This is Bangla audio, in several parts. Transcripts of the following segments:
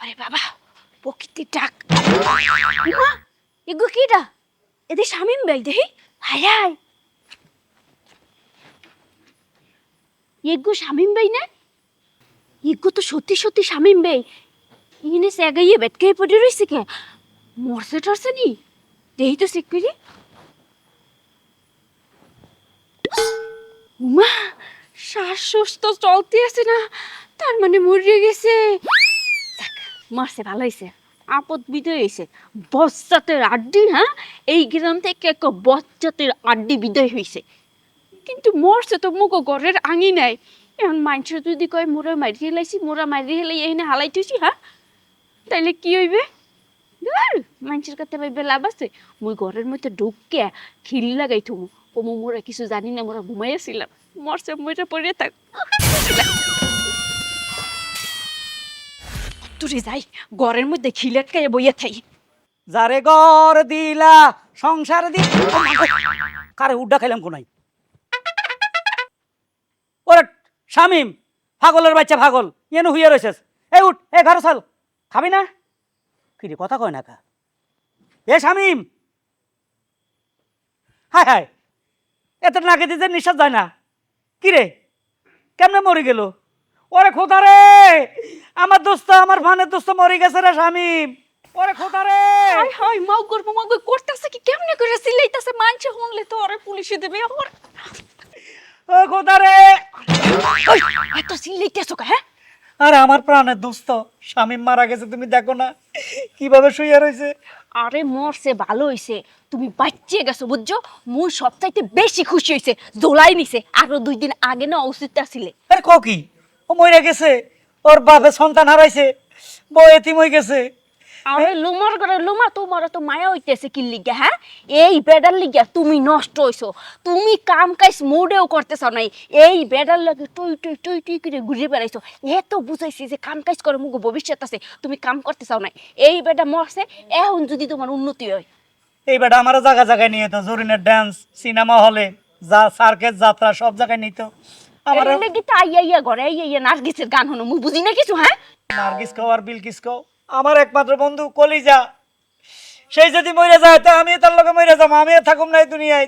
বাবারে বাবা, প্রকৃতির ডাক। এগো কিটা এদের শামিম হায় হায়। শামিম না? তো সত্যি সত্যি শামিম ইনে সেগাইয়ে বেটকে পড়ে কে? মরছে টরছে নি? দেহি তো উমা শ্বাস তো চলতে আছে না, তার মানে মরিয়ে গেছে। মরছে ভালো হয়েছে, আপদ বিদয় হয়েছে। বজ্জাতের আড্ডি হ্যাঁ? এই গ্রাম থেকে এক বজ্জাতের আড্ডি বিদয় হয়েছে। কিন্তু মরছে তো মুখ ঘরের আঙি নাই। এখন মানুষের যদি কয়, মোরা মারি হেলাইছি, মোরা মারি হেলাই এখানে হালাই থুইছি হ্যাঁ? তাইলে কি হইবে? মানুষের কাছে ভাইবে লাভ আছে। মুই ঘরের মধ্যে ঢুকে খিল লাগাই থুমু। ওমো মোরা কিছু জানি না, মোরা ঘুমাইয়াছিলাম। মরছে মরে পড়ে থাক। তুই যাই, ঘরের মধ্যে খিলেট খাইয়ে বইয়া থাই। যারে গর দিলা, সংসার দি কারে উড্ডা খাইলাম কোনাই ওরে শামিম, পাগলের বাচ্চা পাগল ইয়েন হুইয়া রয়েছিস এই উঠ এ ঘর চাল। খাবি না? কি রে কথা কয় না কা? এ শামিম! হায় হায়, এত নাকে দিতে নিঃশ্বাস যায় না। কি রে কেমনে মরে গেল? ওরে খোদা রে! আমার দোস্ত আমার ভানের দোস্ত মরে গেছে রে শামিম ওরে খোদা রে! হাই হাই মাউ গর্ব মাউ করতেছে কি কেমনে করে? সিলাইতাছে মানছে শুনলে তো আরে পুলিশে দেবে ওর। ও খোদা রে! ওই এত সিলাইতেছো কা হ্যাঁ? আরে আমার প্রাণের দোস্ত স্বামী মারা গেছে তুমি দেখো না। কীভাবে শুয়ে রয়েছে? আরে মরছে ভালো হইছে। তুমি বাচ্চে গেছো বুঝছ? মুই সবচাইতে বেশি খুশি হইছে জোলাই নিছে। আরও দুই দিন আগে না ওষুধ ছিলে আরে কও কি? ও মরে গেছে। ওর বাপে সন্তান হারাইছে। বউ এতিম হয়ে গেছে। আরে লুমার করে লুমা তোমার তো মায়া হইতেছে কি লিগা হ্যাঁ? এই বেডার লিগা তুমি নষ্ট হইছো। তুমি কাম কাজ মোডেও করতেছ নাই। এই বেডার লাগে টুই টুই টুই টুই করে ঘুরে বেড়াইছো। এত বুঝাইছি যে কাম কাজ করে মুখ ভবিষ্যৎ আছে তুমি কাম করতে চাও নাই। এই বেডা মরছে এখন যদি তোমার উন্নতি হয়। এই বেটা আমার জায়গা জায়গায় নিয়ে তো জরিনের ডান্স সিনেমা হলে যা সার্কেস যাত্রা সব জায়গায় নিত। আমার লাগি তো আইয়া ইয়া ঘরে আইয়া ইয়া নার্গিসের গান হনো মুই বুঝি না কিছু হ্যাঁ? নার্গিস কও আর বিলকিস কও? আমার একমাত্র বন্ধু কলিজা। সেই যদি মরে যায় তা আমি তার লগে মরে যাব আমি থাকুম না এই দুনিয়ায়।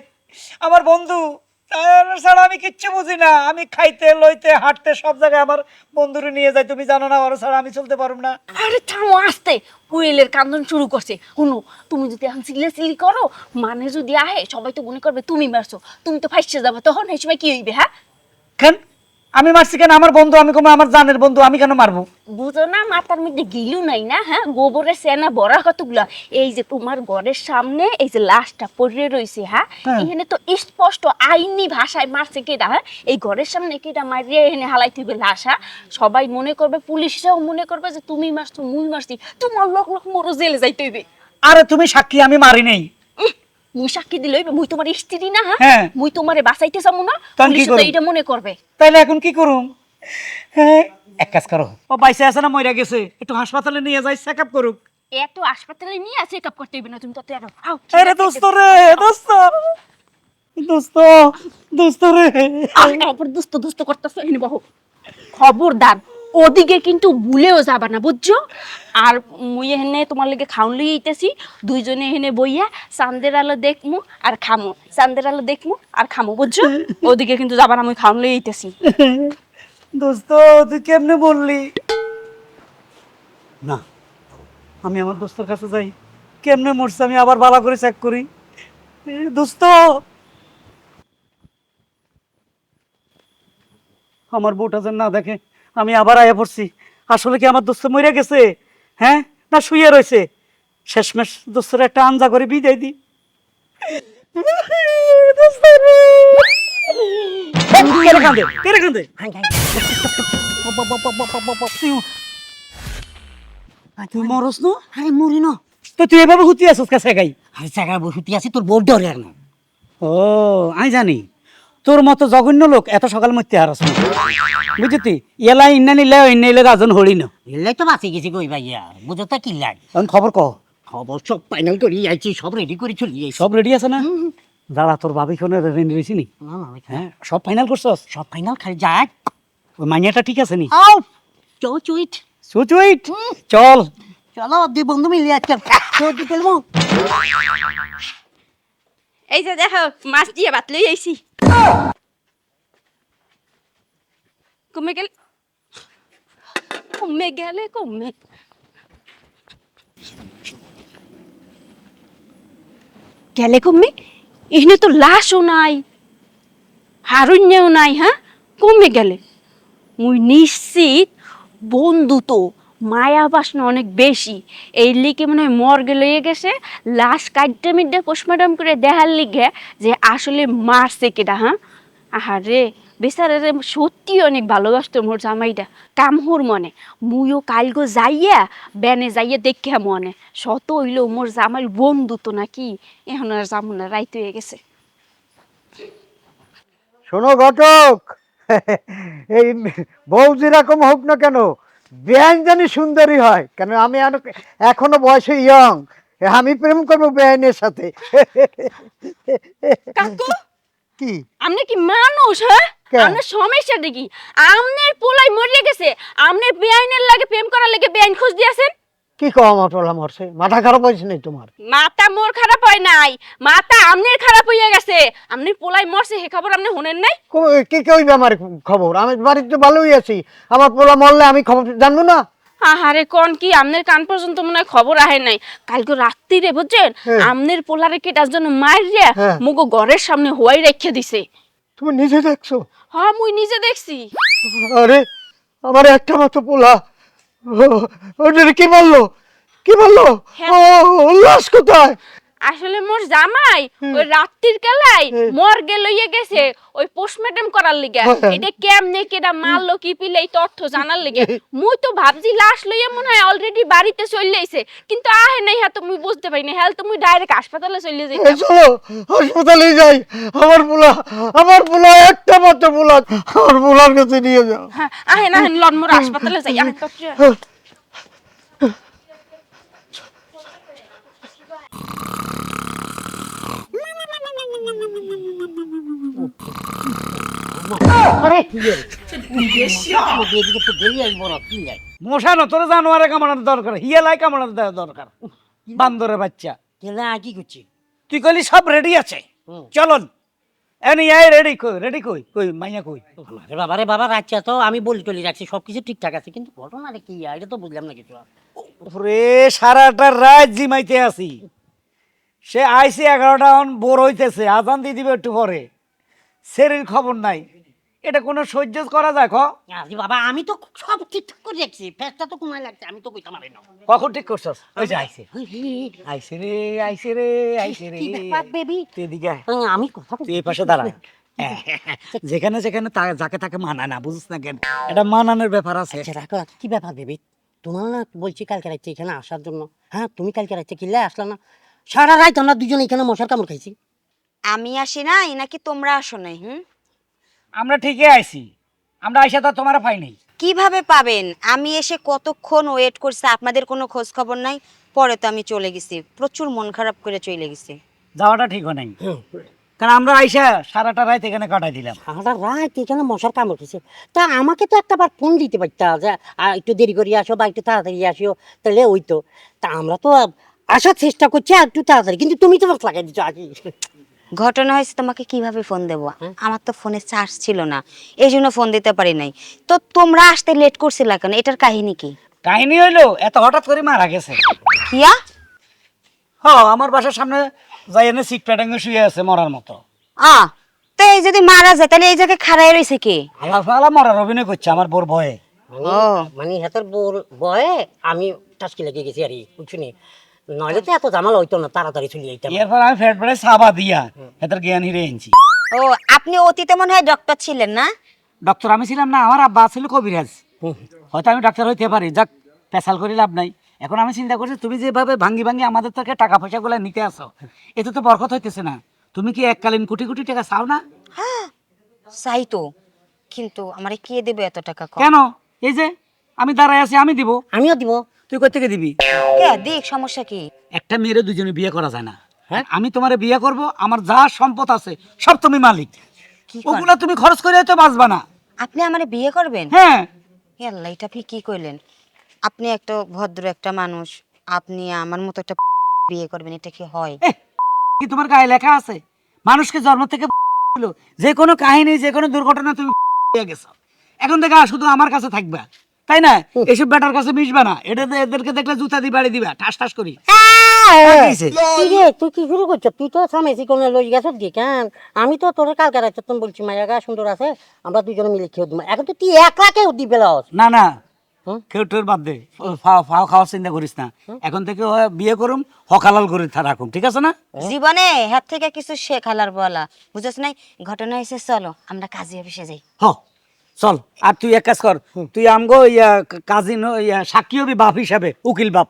আমার বন্ধু আমি কিচ্ছু বুঝি না। আমি খাইতে লইতে হাঁটতে সব জায়গায় আমার বন্ধুরে নিয়ে যাই। তুমি জানো না ওর ছাড়া আমি চলতে পারব না। আরে থামো আসতে। হুইলের কান্দন শুরু করছে। হুনু তুমি যদি এখন সিলি করো মানে যদি আহে সবাই তো মনে করবে তুমি মারছো। তুমি তো ফাইসে যাবে তখন এই সময় কি হইবে হ্যাঁ? কেন? আমি মারছি কেন? আমার বন্ধু আমি কমে আমার জানের বন্ধু আমি কেন মারবো? বুঝো না মাথার মধ্যে গিলু নাই না হ্যাঁ? গোবরের সেনা বড়া কতগুলা। এই যে তোমার ঘরের সামনে এই যে লাশটা পড়ে রইছে হ্যাঁ? হ্যাঁ। এখানে তো স্পষ্ট আইনি ভাষায় মারছে কেটা হ্যাঁ? এই ঘরের সামনে কেটা মারিয়ে এখানে হালাই থইবে লাশ হ্যাঁ? সবাই মনে করবে পুলিশরাও মনে করবে যে তুমি মারছো মুই মারছি। তোমার লোক লোক মরো জেলে যাইতে হইবে। আরে তুমি সাক্ষী আমি মারি নেই। মুই সাক্ষী দিলে হইবে মুই তোমার স্ত্রী না হ্যাঁ? হ্যাঁ। মুই তোমারে বাঁচাইতে চামু না পুলিশ তো মনে করবে। তাইলে এখন কি করুম? হ্যাঁ এক কাজ করো। ও বাইসে আছে না মরে গেছে। একটু হাসপাতালে নিয়ে যাই চেক আপ করুক। এত হাসপাতালে নিয়ে চেক আপ করতে হইবে না তুমি তো তেরো আও আরে দোস্ত রে দোস্ত। দোস্ত দোস্ত রে। তারপর দুস্ত দুস্ত করতেছে এনে বহু। খবরদার। ওদিকে কিন্তু ভুলেও যাবা না বুঝছ? আর মুই এখানে তোমার লেগে খাউন লিয়ে আইতেছি দুইজনে এখানে বইয়া চান্দের আলো দেখমু আর খামু। চান্দের আলো দেখমু আর খামু বুঝছ? ওদিকে কিন্তু যাবা না মুই খাউন লিয়ে আইতেছি দোস্ত তুই কেমনে বললি? না আমি আমার দোস্তর কাছে যাই। কেমনে মরছে আমি আবার ভালো করে চেক করি। দোস্ত! আমার বউটা যেন না দেখে। আমি আবার আয়া পড়ছি। আসলে কি আমার দোস্ত মরে গেছে? হ্যাঁ? না শুয়ে রয়েছে শেষমেশ দোস্তর একটা আঞ্জা করে বিদায় দি। তুই মরস না? আরে মরি ন। তো তুই এভাবে হুতি আসস কাছে গাই আরে আছি তোর বোর ডরে আর না। ও আমি জানি। তোর মতো জঘন্য লোক এত সকাল মধ্যে হারাস না। বুঝতি? এলা ইন্না নিলে ইন্না নিলে রাজন হরি না। এলাই তো বাঁচি গেছি কই ভাইয়া বুঝো তো কি লাগ এখন খবর কহ খবর সব ফাইনাল করি আইছি সব রেডি করে চলি আইছি। সব রেডি আছে না? দাঁড়া তোর ভাবি কোনো রেডি রয়েছি নি? হ্যাঁ সব ফাইনাল করছস? সব ফাইনাল খালি যাক ওই মাইয়াটা ঠিক আছে নি? আও চো চুইট। সুচুইট চল। চলো দুই বন্ধু মিলে আজকে চোদ্দ ফেলব এই যে দেখো মাছ দিয়ে ভাত লই আইছি। কমে গেল কমে গেলে কমে গেলে কমে এখানে তো লাশও নাই হারুণ্যও নাই হ্যাঁ কমে গেলে মুই নিশ্চিত বন্ধু তো মায়া বাসনা অনেক বেশি। এই লিগে মনে হয় মর্গে লইয়ে গেছে, লাশ কাটতে মিডে পোস্টমর্টম করে দেখার লিগে যে আসলে মারছে কেটা হ্যাঁ? আহারে বেচারে রে সত্যি অনেক ভালোবাসতো মোর জামাইটা, কামহুর মনে। মুইও কালগো যাইয়া বেনে যাইয়া দেখে মনে, শত হইলেও মোর জামাইর বন্ধু তো নাকি? এখন আর যাব না, রাইত হয়ে গেছে। শোনো ঘটক, এই বউ যেরকম হোক না কেন বেআইন জানি সুন্দরী হয়। কেন আমি এখনও বয়সে ইয়ং আমি প্রেম করব বেআইনের সাথে। কাকু? কি? আপনি কি মানুষ হ্যাঁ? আপনার সমস্যাটা কি? আমনের পোলাই মরিয়ে গেছে। আমনের বেআইনের লাগে প্রেম করার লাগে বেআইন খোঁজ দিয়েছেন? কি কো আমার টোলা মরছে মাথা খারাপ হয়েছে নাকি তোমার? মাতা মোর খারাপ হয় নাই। মাথা আমনের খারাপ হইয়া গেছে। আমনের পোলাই মরছে হে খবর আপনি শুনেন নাই? কো- কি কইবে আমার খবর? আমি বাড়িতে ভালোই আছি। আমার পোলা মরলে আমি খবর জানব না? আহারে কোন কি আমনের কান পর্যন্ত মনে হয় খবর আহে নাই। কালকে রাত্রিরে বুঝছেন? হ্যাঁ। আমনের পোলারে কেটার জন্য মারিয়া হ্যাঁ। মুগো ঘরের সামনে হওয়াই রেখে দিছে। তুমি নিজে দেখছ? হ্যাঁ মুই নিজে দেখছি। আরে আমার একটা মতো পোলা ও- ওদের কি বলল? কি বলল? হ্যাঁ। ও উল্লাস কোথায়? আসলে মোর জামাই ওই রাত্রির কালাই। মর্গে লইয়ে গেছে ওই পোস্টমর্টম করার লিগে। হ্যাঁ। এটা কেমনে কেডা মারলো কি পিলে এই তথ্য জানার লিগে। মুই তো ভাবছি লাশ লইয়া মনে হয় অলরেডি বাড়িতে চলে আইছে কিন্তু আহে নাই হ্যাঁ তো মুই বুঝতে পারি না হ্যাঁ তো মুই ডাইরেক্ট হাসপাতালে চলে যাই চলো হাসপাতালে যাই। আমার পোলা আমার পোলা একটা মাত্র পোলা আমার পোলার কাছে নিয়ে যাও। হ্যাঁ আহে না আহেন লন মোর হাসপাতালে যাই। আহেন তো আসব না তোর জানোয়ারে কামড়ানোর দরকার দে- দরকার। বান্দরের বাচ্চা। কেলা কি করছি? তুই কইলি সব রেডি আছে। চলন। এনি আই রেডি কই রেডি কই কই মাইয়া কই? আরে বাবা রে বাবা তো আমি বলি টলি রাখছি সব কিছু ঠিকঠাক আছে কিন্তু ঘটনা রে কি এটা তো বুঝলাম না কিছু। সারাটা রাত জিমাইতে আছি। সে আইসি এগারোটা এখন বোর হইতেছে আজান দিয়ে দিবে একটু পরে। শরীর খবর নাই। এটা কোনো সহ্য করা যায় আরে বাবা আমি তো সব ঠিকঠাক করে রাখছি ফেসটা তো কোনায় লাগছে আমি তো কইতে পারি না। কখন ঠিক করছস? ওই যে আইসে। ওই রে, আইসে রে আইসে রে। কি ব্যাপার বেবি? তুই এদিকে আমি কথা তুই এই পাশে দাঁড়া। হ্যাঁ, যেখানে যেখানে যাকে তাকে মানায় না বুঝিস না কেন? এটা মানানোর ব্যাপার আছে। আচ্ছা রাখো। কি ব্যাপার বেবি? তোমার না বলছি কালকে রাত্রে এখানে আসার জন্য। হ্যাঁ তুমি কালকে রাত্রে কিনলে আসলা না? সারা রাত আমরা দুজন এখানে মশার কামড় খাইছি। আমি আসি নাই নাকি তোমরা আসো নাই হুম? আমরা ঠিকই আইছি। আমরা আইসা তো তোমার পাই নাই। কীভাবে পাবেন? আমি এসে কতক্ষণ ওয়েট করছি আপনাদের কোনো খোঁজ খবর নাই? পরে তো আমি চলে গেছি। প্রচুর মন খারাপ করে চলে গেছি। যাওয়াটা ঠিক নাই। কারণ আমরা আইসা সারাটা রাত এখানে কাটাই দিলাম। সারা রাত এখানে মশার কামড় খাইছে। তা আমাকে তো একটা বার ফোন দিতে পারতা যে একটু দেরি করে আসো বা একটু তাড়াতাড়ি আসিও তাহলে ওই তো। তা আমরা তো আসার চেষ্টা করছি আর একটু তাড়াতাড়ি। কিন্তু তুমি তো বাস লাগাই দিচ্ছ আগে। ঘটনা হয়েছে তোমাকে কীভাবে ফোন দেবো? আমার তো ফোনে চার্জ ছিল না। এই জন্য ফোন দিতে পারি নাই। তো তোমরা আসতে লেট করছিলা কেন? এটার কাহিনী কি? কাহিনী হইল এত হঠাৎ করে মারা গেছে। কিয়া? হ আমার বাসার সামনে যাই এনে সিট প্যাটাঙ্গে শুয়ে আছে মরার মতো। আ তো এই যদি মারা যায় তাহলে এই জায়গায় খাড়াই রয়েছে কি? আল্লাহ ফালা মরার অভিনয় করছে আমার বোর ভয়ে। ও। মানে হাতের বোর বয়ে আমি টাসকি লেগে গেছি আর বুঝছি নইলে তো এত জামাল হইতো না তাড়াতাড়ি চলে যাইতাম। এরপর আমি ফেট ফেটে সাবা দিয়া এটার জ্ঞান হিরে এনেছি ও আপনি অতীতে মনে হয় ডক্টর ছিলেন না? ডক্টর আমি ছিলাম না আমার আব্বা ছিল কবিরাজ। হয়তো আমি ডাক্তার হইতে পারি যাক পেশাল করে লাভ নাই। এখন আমি চিন্তা করছি তুমি যেভাবে ভাঙ্গি ভাঙ্গি আমাদের থেকে টাকা পয়সা গুলা নিতে আসো এতে তো বরকত হইতেছে না। তুমি কি এককালীন কোটি কোটি টাকা চাও না? চাই তো কিন্তু আমারে কে দেবে এত টাকা কেন? এই যে আমি দাঁড়ায় আছি আমি দিব। আমিও দিব। তুই কই থেকে দিবি? কে? দেখ সমস্যা কি? একটা মেয়েরে দুজনে বিয়ে করা যায় না। হ্যাঁ? আমি তোমারে বিয়ে করব আমার যা সম্পদ আছে সব তুমি মালিক। কি কর- ওগুলা তুমি খরচ করে তো বাঁচবা না। আপনি আমারে বিয়ে করবেন? হ্যাঁ। আল্লাহ এটা আপনি কি কইলেন? আপনি একটা ভদ্র একটা মানুষ আপনি আমার মতো একটা বিয়ে করবেন এটা কি হয়? কি তোমার গায়ে লেখা আছে? মানুষকে জন্ম থেকে যে কোনো কাহিনী যে কোনো দুর্ঘটনা তুমি গেছো। এখন থেকে আর শুধু আমার কাছে থাকবা। তাই না? এসব বেটার কাছে মিশবা না। এটা এদেরকে দেখলে জুতা দিয়ে বাড়ি দিবা ঠাস ঠাস করি। তুই কি শুরু করছ? তুই তো স্বামী কোনো লই গেছ কেন? আমি তো তোর কালকে রাতে তুমি বলছি মায়া গা সুন্দর আছে আমরা দুজনে মিলে খেয়ে দিব। এখন তো তুই একলা কেউ দি পেলাস না না? কেউ টোর বাদ দে। ফাও খাওয়ার চিন্তা করিস না। এখন থেকে বিয়ে করুম হকালাল করে থা রাখুম ঠিক আছে না? জীবনে হাত থেকে কিছু শেখালার বলা। বুঝছ নাই? ঘটনা হয়েছে চলো আমরা কাজী অফিসে যাই। হ। চল আর তুই এক কাজ কর তুই আমগো ইয়া কাজিন ইয়া সাক্ষী হবি বাপ হিসাবে উকিল বাপ?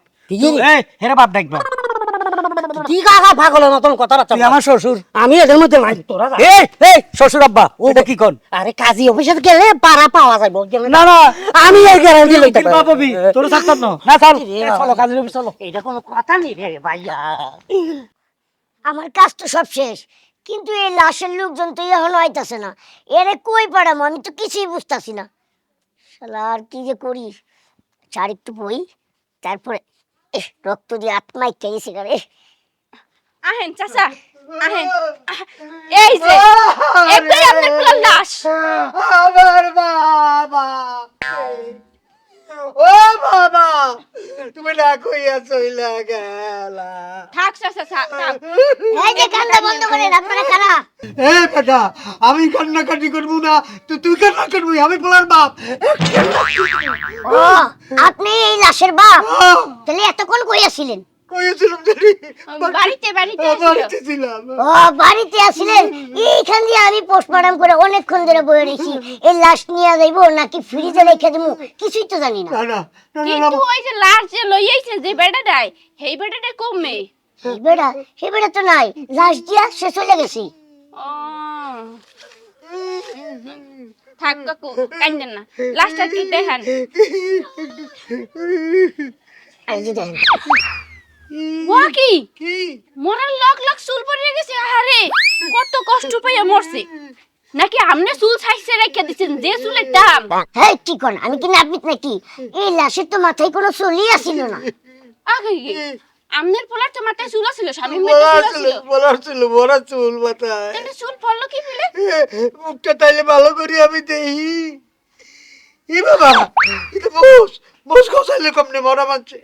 হেরা বাপ দেখবা কি কাকা পাগলের মতন কথা রাখছো তুই আমার শ্বশুর। আমি এদের মধ্যে নাই। তোরা এই এই শ্বশুর আব্বা ওটা কি কর? আরে কাজী অফিসে গেলে পাড়া পাওয়া যাইব না না আমি এই গ্যারান্টি লইতে উকিল বাপ হবি তোর থাকতাম না। না চল। চলো কাজের অফিস চলো। এটা কোনো কথা নেই রে ভাইয়া। আমার কাজ তো সব শেষ। কিন্তু এই লাশের লোকজন তো এখনও আইতাছে না। এরে কই পাড়ামো আমি তো কিছুই বুঝতাছি না। শালা আর কি যে করি চার একটু বই তারপরে এহ, রক্ত দিয়ে আত্মায় গেছে কারে আহেন চাচা আহেন আহ, এই যে একটাই আপনার লাশ। আমার বাবা। ও বাবা তুমি না কইয়া চইলা গেলা। থাক চাচা থাক। এই যে কান্দা বন্ধ করেন আপনারা কারা এ বেটা আমি কান্নাকাটি করব না তো তুই কান্না করবি আমি বলার বাপ। ও আপনি এই লাশের বাপ। তাহলে এতক্ষণ কইয়াছিলেন কইছিলাম জানি বাড়িতে বাড়িতে বাড়িতে ছিলাম। ও বাড়িতে আসলেন এইখান দিয়ে আমি পোস্টমর্টম করে অনেকক্ষণ ধরে বয়ে রেখেছি এই লাশ নিয়ে যাইবো নাকি ফ্রিজে রেখে দেবো? কিছুই তো জানি না। না কিন্তু ওই যে লাশ যে লইয়াইছে যে বেটাটাই সেই বেটাটা কমে। এই বেড়া সে বেড়া তো নাই। লাশ দিয়া সে চলে গেছি। ও। থাক কাকু কান্দেন না। লাশটা কি দেখান। এই যে দেখেন। ও কি? কি? মরার লাখ লাখ চুল পড়ে গেছে? আরে কত কষ্ট পাইয়া মরছে। নাকি আমনে চুল ছাইছে রেখে দিছেন? যে চুলের দাম। হ্যাঁ কি করেন আমি কি নাপিত নাকি? এই লাশের তো মাথায় কোনো চুলই আসিল না। আগে কি? আমনের পোলার তো মাথায় চুল ছিল স্বামী চুল ছিল বলার ছিল বড় চুল মাথায়। তাহলে চুল পড়ল কি বলে? মুখটা তাইলে ভালো করি আমি দেহি ই বাবা এটা বস। বস কসাইলে কমনে মরা মানছে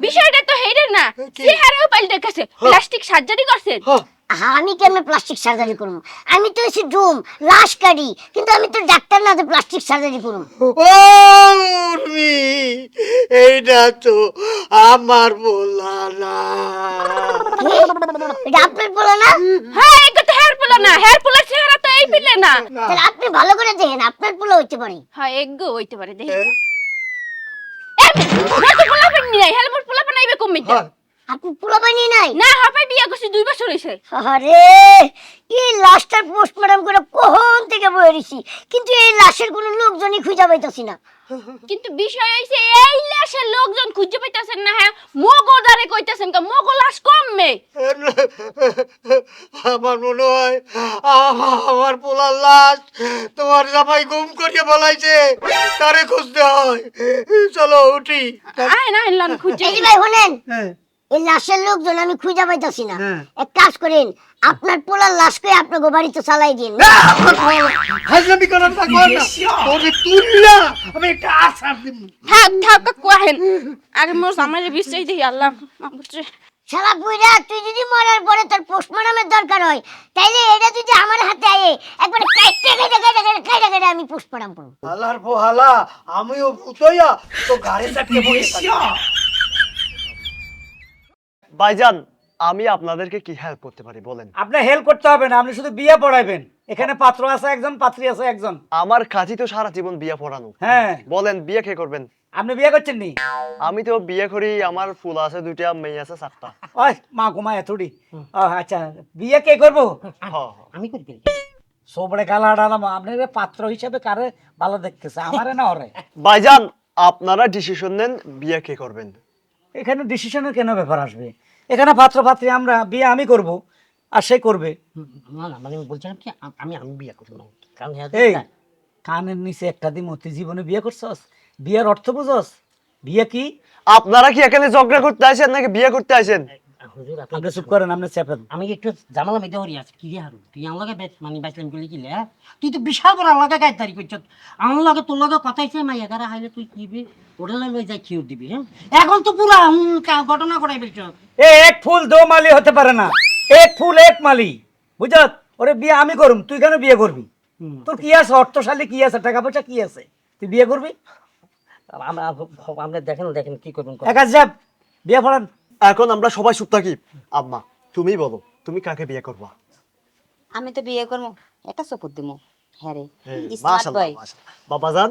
বিষয়টা তো হেডে না চেহারাও পাল্টে গেছে প্লাস্টিক সার্জারি করছেন হ্যাঁ। আমি কেমন প্লাস্টিক সার্জারি করব? আমি তো এসে ডুম লাশ কাটি কিন্তু আমি তো ডাক্তার না যে প্লাস্টিক সার্জারি করব ও উর্মি এইটা তো আমার বলা না। এটা আপনার বলো না? হ্যাঁ এই কথা হেয়ার পোলা না হেয়ার পোলার চেহারা তো এই পিলে না। তাহলে আপনি ভালো করে দেখেন আপনার পোলা হইতে পারে। হ্যাঁ হইতে পারে দেখি এমনি না তো পোলা পানি নাই হেলে মোর পোলা পোলা নাই? না হাপাই বিয়া করছি দুই বছর হইছে। আরে এই লাশটার পোস্টমর্টম করে থেকে কিন্তু এই লাশের কোনো লোকজনই খুঁজে পাইতাছি না। কিন্তু বিষয় হইছে এই লাশের লোকজন খুঁজে পাইতাছেন না হ্যাঁ? মগদারে কইতাছেন কা মগো লাশ কমবে? আমার মনে হয় আহা আমার পোলার লাশ তোমার জামাই গুম করিয়ে বলাইছে তারে খুঁজতে হয়। চলো উঠি। আয় না লন খুঁজে ভাই শোনেন। হ্যাঁ। এই লাশের লোকজন আমি খুঁজে পাইতাছি না। হ্যাঁ। এক কাজ করেন আপনার পোলার লাশকে আপনাকে বাড়িতে চালাই দিন। হাজরামি করার কর না। তোরে তুললা আমি একটা আসার দিব থাক থাক আগে মোর বিশ্বাস দেখি আল্লাহ শালা বুইরা তুই যদি মরার পরে তোর পোস্টমর্টমের দরকার হয় তাইলে এটা যদি আমার হাতে আয়ে একবার কাইটে কাইটে কাইটে কাইটে কাইটে কাইটে আমি পোস্টমর্টম করব। পোহালা আমিও ভূতইয়া তো গাড়ি বসে। ভাইজান আমি আপনাদেরকে কি হেল্প করতে পারি বলেন? আপনি হেল্প করতে হবে না আপনি শুধু বিয়ে পড়াইবেন। এখানে পাত্র আছে একজন পাত্রী আছে একজন। আমার কাজই তো সারা জীবন বিয়ে পড়ানো। হ্যাঁ। বলেন বিয়ে কে করবেন? আপনি বিয়ে করছেন নি? আমি তো বিয়ে করি আমার ফুল আছে দুইটা মেয়ে আছে চারটা। ওই মা ঘুমা এতড়ি ও আচ্ছা বিয়ে কে করব। আমি করি। সোবড়ে গালা ডালাম আপনি পাত্র হিসেবে কারে ভালো দেখতেছে আমারে না ওরে? ভাইজান আপনারা ডিসিশন নেন বিয়ে কে করবেন। এখানে ডিসিশনের কেন ব্যাপার আসবে? এখানে পাত্র পাত্রী আমরা বিয়ে আমি করব আর সে করবে। না না মানে আমি বলছিলাম কি আ- আমি আমি বিয়ে করব না। কারণ হ্যাঁ এই কানের নিচে একটা দিন অতি জীবনে বিয়ে করছস? বিয়ের অর্থ বুঝস? বিয়ে কি? আপনারা কি এখানে ঝগড়া করতে আসেন নাকি বিয়ে করতে আসেন? হুজুর আপনি আপনি চুপ করেন আপনি চেপেন আমি একটু জামালা হরি আছে কি রে হারু? তুই আমার লগে মানে বাইসলাম গুলি কি লে তুই তো বিশাল বড় আমার লগে গায়ে তারি করছ। আমার লগে তোর লগে কথা হইছে মাইয়া গারা হাইলে তুই কি বি? ওটা লই যাই খিউর দিবি হ্যাঁ? এখন তো পুরা ঘটনা করাই ফেলছ। এ এক ফুল দো মালি হতে পারে না। এক ফুল এক মালি। বুঝছ ওরে বিয়ে আমি করুম তুই কেন বিয়ে করবি? তোর কি আছে? অর্থশালী কি আছে? টাকা পয়সা কি আছে? তুই বিয়ে করবি? আমরা আমরা দেখেন দেখেন কি করবেন এক কাজ যাব বিয়ে পড়ান। এখন আমরা সবাই চুপ থাকি। আম্মা তুমি বলো তুমি কাকে বিয়ে করবা? আমি তো বিয়ে করব। একটা সপোর্ট দিমু। হ্যাঁ রে স্মার্ট মাশাআল্লাহ, বয়। বাবাজান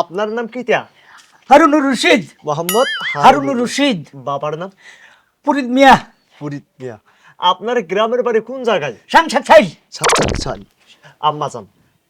আপনার নাম কিটা হারুনুর রশিদ। মোহাম্মদ হারুনুর রশিদ। বাবার নাম? পুরিত মিয়া। ফরিদ মিয়া। আপনার গ্রামের বাড়ি কোন জায়গায়? সাংসার ছাই ছাই আম্মা জান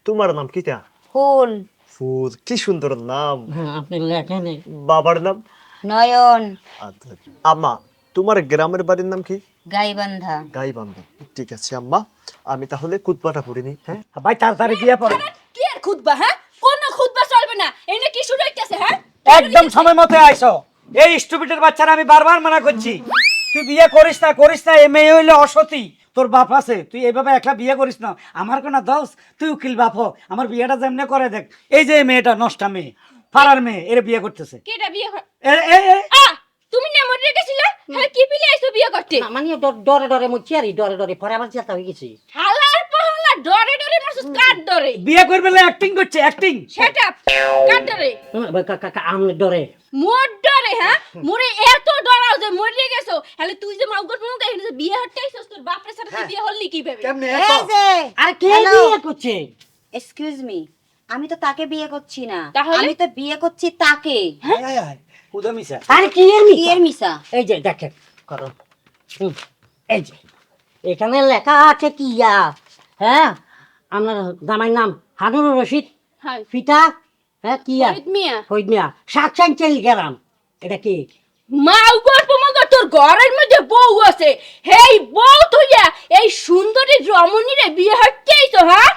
তোমার নাম কিটা ফুল। ফুল কি সুন্দর নাম। হ্যাঁ আপনি লেখেন। বাবার নাম? নয়ন। আচ্ছা। আম্মা তোমার গ্রামের বাড়ির নাম কি? গাইবান্ধা। গাইবান্ধা। ঠিক আছে আম্মা। আমি তাহলে কুতবাটা পড়িনি হ্যাঁ? ভাই তাড়াতাড়ি বিয়ে পড়। কি আর খুদবা হ্যাঁ? কোন খুদবা চলবে না। এনে কি শুরু হইতেছে হ্যাঁ? একদম সময় মতো আইসো। এই স্টুপিটের বাচ্চারা আমি বারবার মানা করছি। তুই বিয়ে করিস না করিস না এ মেয়ে হইলে অসতী। তোর বাপ আছে তুই এইভাবে একলা বিয়ে করিস না। আমার কোন দোষ তুই উকিল বাপ হ। আমার বিয়েটা যেমনে করে দেখ। এই যে মেয়েটা নষ্টা মেয়ে পাড়ার মেয়ে এর বিয়ে করতেছে। কেটা বিয়ে এ- এ- এ- আ তুমি না মরে গেছিলে? হ্যাঁ কি পিলে আইছো বিয়ে করতে? মানে ডর- ডরে ডরে ডরে ডরে। পরে হয়ে গেছি। হালার পাহালা ডরে ডরে মারছিস কার ডরে? বিয়ে করবে অ্যাক্টিং করছে অ্যাক্টিং আপ কার ডরে? আমি ডরে। মোর ডরে হ্যাঁ? মোরে এত ডরাও যে মরে গেছো। হলে তুই যে মাউগর মুখ এখানে যে বিয়ে হতে আইছস তোর বাপের সাথে তুই বিয়ে হলি কি ভেবে যে আর কে? বিয়ে করছে? এক্সকিউজ মি আমি তো তাকে বিয়ে করছি না। তাহলে? আমি তো বিয়ে করছি তাকে। উদমিসা আর কি এর মিছা? বিয়ের মিশা এই যে দেখেন করো। এই যে এখানে লেখা আছে কি ইয়া? হ্যাঁ আপনার জামাই নাম হানুর রশিদ। পিতা হ্যাঁ কি ইয়া? মিয়া। হইদ মিয়া। সাতসান চেল গেলাম এটা কি? মা তোর ঘরের মধ্যে বউ আছে। হেই বউ তুইয়া এই সুন্দরী রমণীরে বিয়ে হতে আইছো হ্যাঁ?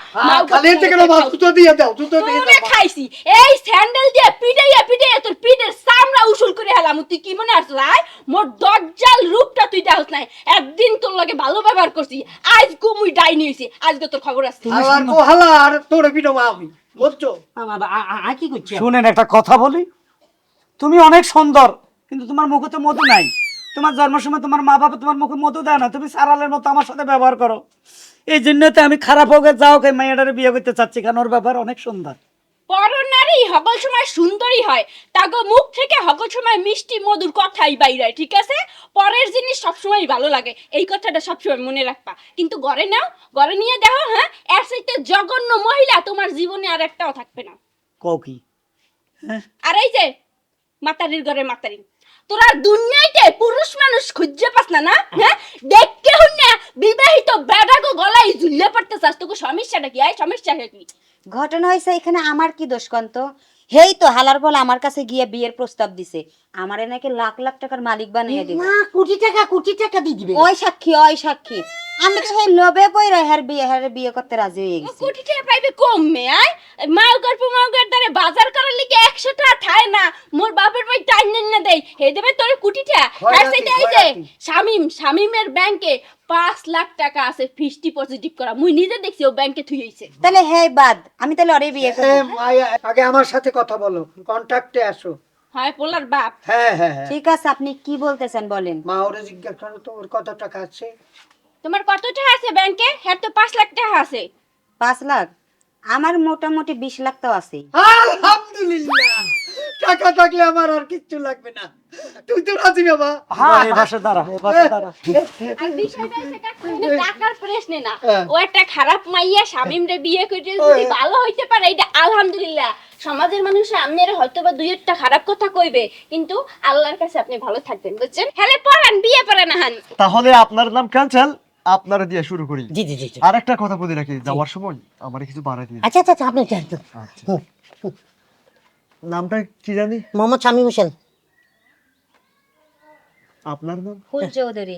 খালি থেকে জুতো দিয়ে দাও জুতো দিয়ে তোরে খাইছি। এই স্যান্ডেল দিয়ে পিটাইয়া পিটাইয়া তোর পিঠের চামড়া উসুল করে হেলাম। তুই কি মনে আসছ আয়? মোর দজ্জাল রূপটা তুই দেখছ নাই। একদিন তোর লগে ভালো ব্যবহার করছি। আজ গুমুই ডাইনি হইছি। আজকে তোর খবর আছে। হালার কো হালা আর পিটো আমি। বুঝছ? কি করছে? শুনেন একটা কথা বলি। তুমি অনেক সুন্দর কিন্তু তোমার মুখে তো মধু নাই। তোমার জন্মের সময় তোমার মা বাবা তোমার মুখে মতো দেয় না তুমি সারালের মতো আমার সাথে ব্যবহার করো। এই জন্য তো আমি খারাপ হোক যাও কে মেয়েটারে বিয়ে করতে চাচ্ছি কারণ ওর ব্যাপার অনেক সুন্দর। পরনারী সকল সময় সুন্দরী হয় তাগো মুখ থেকে সকল সময় মিষ্টি মধুর কথাই বাইরে ঠিক আছে? পরের জিনিস সবসময় ভালো লাগে এই কথাটা সবসময় মনে রাখবা। কিন্তু ঘরে নাও ঘরে নিয়ে দেখো হ্যাঁ? এর সাথে জঘন্য মহিলা তোমার জীবনে আর একটাও থাকবে না। কও কি? আর এই যে মাতারির ঘরে মাতারি তোরা দুনিয়াতে পুরুষ মানুষ খুঁজে পাস না না? হ্যাঁ। দেখতে হন না বিবাহিত বেড়াগো গলায় ঝুলে পড়তে চাস তোকে সমস্যাটা কি? আয় সমস্যা কি? ঘটনা হয়েছে এখানে আমার কি দোষ কন্ত? হেই তো হালার বল আমার কাছে গিয়ে বিয়ের প্রস্তাব দিছে। আমারে নাকি লাখ লাখ টাকার মালিক বানিয়ে দিবে। না কোটি টাকা কোটি টাকা দিয়ে দিবে। ওই সাক্ষী ওই সাক্ষী। আমি তো সেই লোভে পইরা হের বিয়ে হের বিয়ে করতে রাজি হয়ে গেছি। কোটি টাকা পাইবে কমবে আয়? মাউগার পুমাউগার দ্বারে বাজার করার লিগে একশো টাকা ঠায় না। মোর বাপের ভাই টাইম নেন না দেই। হে দেবে তোর কোটিটা আর সেটা এই যে শামিম শামিমের ব্যাংকে পাঁচ লাখ টাকা আছে ফিক্সড ডিপোজিট করা। মুই নিজে দেখছি ও ব্যাংকে থুই হইছে। তাহলে হে বাদ আমি তাহলে ওরে বিয়ে করব। আগে আমার সাথে কথা বলো। কন্ট্যাক্টে আসো। হয় পোলার বাপ। হ্যাঁ হ্যাঁ হ্যাঁ। ঠিক আছে আপনি কি বলতেছেন বলেন? মা ওরে জিজ্ঞাসা করো তো ওর কত টাকা আছে? তোমার কত টাকা আছে ব্যাংকে? হ্যাঁ তো পাঁচ লাখ টাকা আছে। পাঁচ লাখ? আমার মোটামুটি বিশ লাখ তো আছে আলহামদুলিল্লাহ! টাকা থাকলে আমার আর কিচ্ছু লাগবে না। তুই তো রাজি বাবা। হ্যাঁ এই পাশে দাঁড়া এই পাশে দাঁড়া। আর বিষয়টা সেটা কোনো টাকার প্রশ্ন না। হ্যাঁ। ও একটা খারাপ মাইয়া শামিম বিয়ে করে যদি ভালো হইতে পারে এটা আলহামদুলিল্লাহ। সমাজের মানুষ আপনার হয়তো বা দুই একটা খারাপ কথা কইবে কিন্তু আল্লাহর কাছে আপনি ভালো থাকবেন বুঝছেন? হ্যালে পড়ান বিয়ে পড়ান হান তাহলে আপনার নাম ক্যান্সেল আপনারা দিয়ে শুরু করি। জি জি জি। আর একটা কথা বলে রাখি যাওয়ার সময় আমার কিছু বাড়াই দিয়ে আচ্ছা আচ্ছা আচ্ছা, আপনি যান নামটা কি জানি? মোহাম্মদ শামীম হোসেন। আপনার নাম? ফুল চৌধুরী।